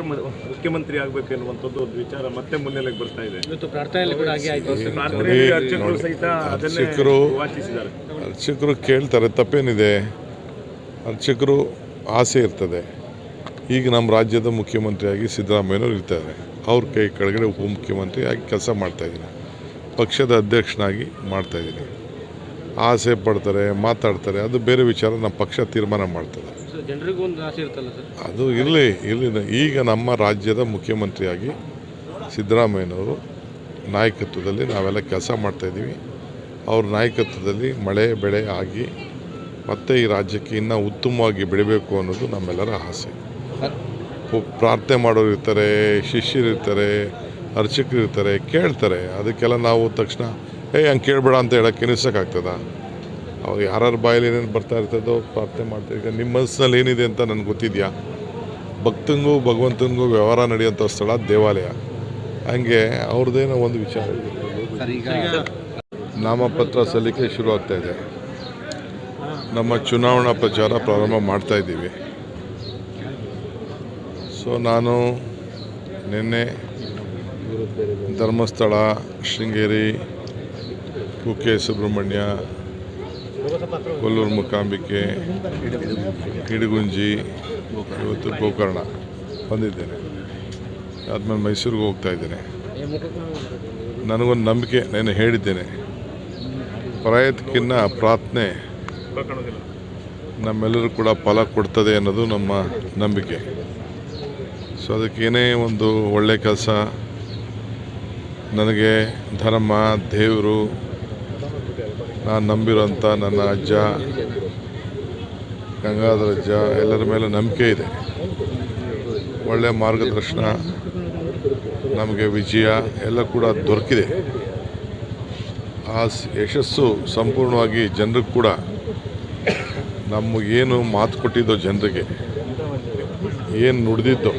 ಮುಖ್ಯಮಂತ್ರಿ ಆಗ್ಬೇಕು ಎನ್ನುವಂಥದ್ದು ಒಂದು ವಿಚಾರ ಮತ್ತೆ ಮುನ್ನೆಲೆಗೆ ಬರ್ತಾ ಇದೆ. ಇವತ್ತು ಪ್ರಾರ್ಥನೆಯಲ್ಲಿ ಕೂಡ ಹಾಗೆ ಆಯ್ತು. ಪ್ರಾರ್ಥನೆಯಲ್ಲಿ ಅರ್ಚಕರು ಸಹಿತ ಅದನ್ನೇ ಅರ್ಚಕರು ಅರ್ಚಕರು ಕೇಳ್ತಾರೆ ತಪ್ಪೇನಿದೆ? ಅರ್ಚಕರು ಆಸೆ ಇರ್ತದೆ. ಈಗ ನಮ್ಮ ರಾಜ್ಯದ ಮುಖ್ಯಮಂತ್ರಿಯಾಗಿ ಸಿದ್ದರಾಮಯ್ಯನವರು ಇರ್ತಾರೆ. ಅವ್ರ ಕೈ ಕೆಳಗಡೆ ಉಪಮುಖ್ಯಮಂತ್ರಿ ಆಗಿ ಕೆಲಸ ಮಾಡ್ತಾಯಿದ್ದೀನಿ ಪಕ್ಷದ ಅಧ್ಯಕ್ಷನಾಗಿ ಮಾಡ್ತಾಯಿದ್ದೀನಿ ಆಸೆ ಪಡ್ತಾರೆ ಮಾತಾಡ್ತಾರೆ ಅದು ಬೇರೆ ವಿಚಾರ ನಮ್ಮ ಪಕ್ಷ ತೀರ್ಮಾನ ಮಾಡ್ತದೆ. ಜನರಿಗೂ ಒಂದು ಆಸೆ ಇರುತ್ತಲ್ಲ ಸರ್? ಅದು ಇರಲಿ ಇರಲಿ. ಈಗ ನಮ್ಮ ರಾಜ್ಯದ ಮುಖ್ಯಮಂತ್ರಿಯಾಗಿ ಸಿದ್ದರಾಮಯ್ಯನವರು ನಾಯಕತ್ವದಲ್ಲಿ ನಾವೆಲ್ಲ ಕೆಲಸ ಮಾಡ್ತಾಯಿದ್ದೀವಿ ಅವ್ರ ನಾಯಕತ್ವದಲ್ಲಿ ಮಳೆ ಬೆಳೆ ಆಗಿ ಮತ್ತೆ ಈ ರಾಜ್ಯಕ್ಕೆ ಇನ್ನೂ ಉತ್ತಮವಾಗಿ ಬೆಳಿಬೇಕು ಅನ್ನೋದು ನಮ್ಮೆಲ್ಲರ ಆಸೆ. ಪ್ರಾರ್ಥನೆ ಮಾಡೋರು ಇರ್ತಾರೆ ಶಿಷ್ಯರಿರ್ತಾರೆ ಅರ್ಚಕರು ಇರ್ತಾರೆ ಕೇಳ್ತಾರೆ. ಅದಕ್ಕೆಲ್ಲ ನಾವು ತಕ್ಷಣ ಏಯ್ ಹಂಗೆ ಕೇಳಬೇಡ ಅಂತ ಹೇಳೋಕ್ಕೆ ನಿಲ್ಸೋಕ್ಕಾಗ್ತದ? ಅವಾಗ ಯಾರ್ಯಾರ ಬಾಯಲ್ಲಿ ಏನೇನು ಬರ್ತಾ ಇರ್ತದೋ ಪ್ರಾರ್ಥನೆ ಮಾಡ್ತಾರೆ. ಈಗ ನಿಮ್ಮ ಮನಸ್ಸಿನಲ್ಲಿ ಏನಿದೆ ಅಂತ ನನಗೆ ಗೊತ್ತಿದೆಯಾ? ಭಕ್ತನಿಗೂ ಭಗವಂತನಿಗೂ ವ್ಯವಹಾರ ನಡೆಯುವಂಥ ಸ್ಥಳ ದೇವಾಲಯ. ಹಂಗೆ ಅವ್ರದ್ದೇನೋ ಒಂದು ವಿಚಾರ. ನಾಮಪತ್ರ ಸಲ್ಲಿಕೆ ಶುರು ಆಗ್ತಾ ಇದೆ. ನಮ್ಮ ಚುನಾವಣಾ ಪ್ರಚಾರ ಪ್ರಾರಂಭ ಮಾಡ್ತಾ ಇದ್ದೀವಿ. ಸೊ ನಾನು ನಿನ್ನೆ ಧರ್ಮಸ್ಥಳ ಶೃಂಗೇರಿ ಕುಕ್ಕೆ ಸುಬ್ರಹ್ಮಣ್ಯ ಕೊಲ್ಲೂರು ಮುಕಾಂಬಿಕೆ, ಕಿಡಿಗುಂಜಿ, ಇವತ್ತು ಗೋಕರ್ಣ ಬಂದಿದ್ದೇನೆ. ಆದಮೇಲೆ ಮೈಸೂರಿಗೆ ಹೋಗ್ತಾ ಇದ್ದೇನೆ. ನನಗೊಂದು ನಂಬಿಕೆ ನಾನು ಹೇಳಿದ್ದೇನೆ. ಪ್ರಯತ್ನಕ್ಕಿನ್ನ ಪ್ರಾರ್ಥನೆ ನಮ್ಮೆಲ್ಲರೂ ಕೂಡ ಫಲ ಕೊಡ್ತದೆ ಅನ್ನೋದು ನಮ್ಮ ನಂಬಿಕೆ. ಸೊ ಅದಕ್ಕೇನೇ ಒಂದು ಒಳ್ಳೆ ಕೆಲಸ, ನನಗೆ ಧರ್ಮ, ದೇವರು ನಾನು ನಂಬಿರೋಂಥ ನನ್ನ ಅಜ್ಜ, ಗಂಗಾಧರ ಅಜ್ಜ, ಎಲ್ಲರ ಮೇಲೆ ನಂಬಿಕೆ ಇದೆ. ಒಳ್ಳೆಯ ಮಾರ್ಗದರ್ಶನ, ನಮಗೆ ವಿಜಯ ಎಲ್ಲ ಕೂಡ ದೊರಕಿದೆ. ಆ ಯಶಸ್ಸು ಸಂಪೂರ್ಣವಾಗಿ ಜನರಿಗೆ ಕೂಡ ನಮಗೇನು ಮಾತು ಕೊಟ್ಟಿದ್ದೋ ಜನರಿಗೆ, ಏನು ನುಡಿದಿದ್ದೋ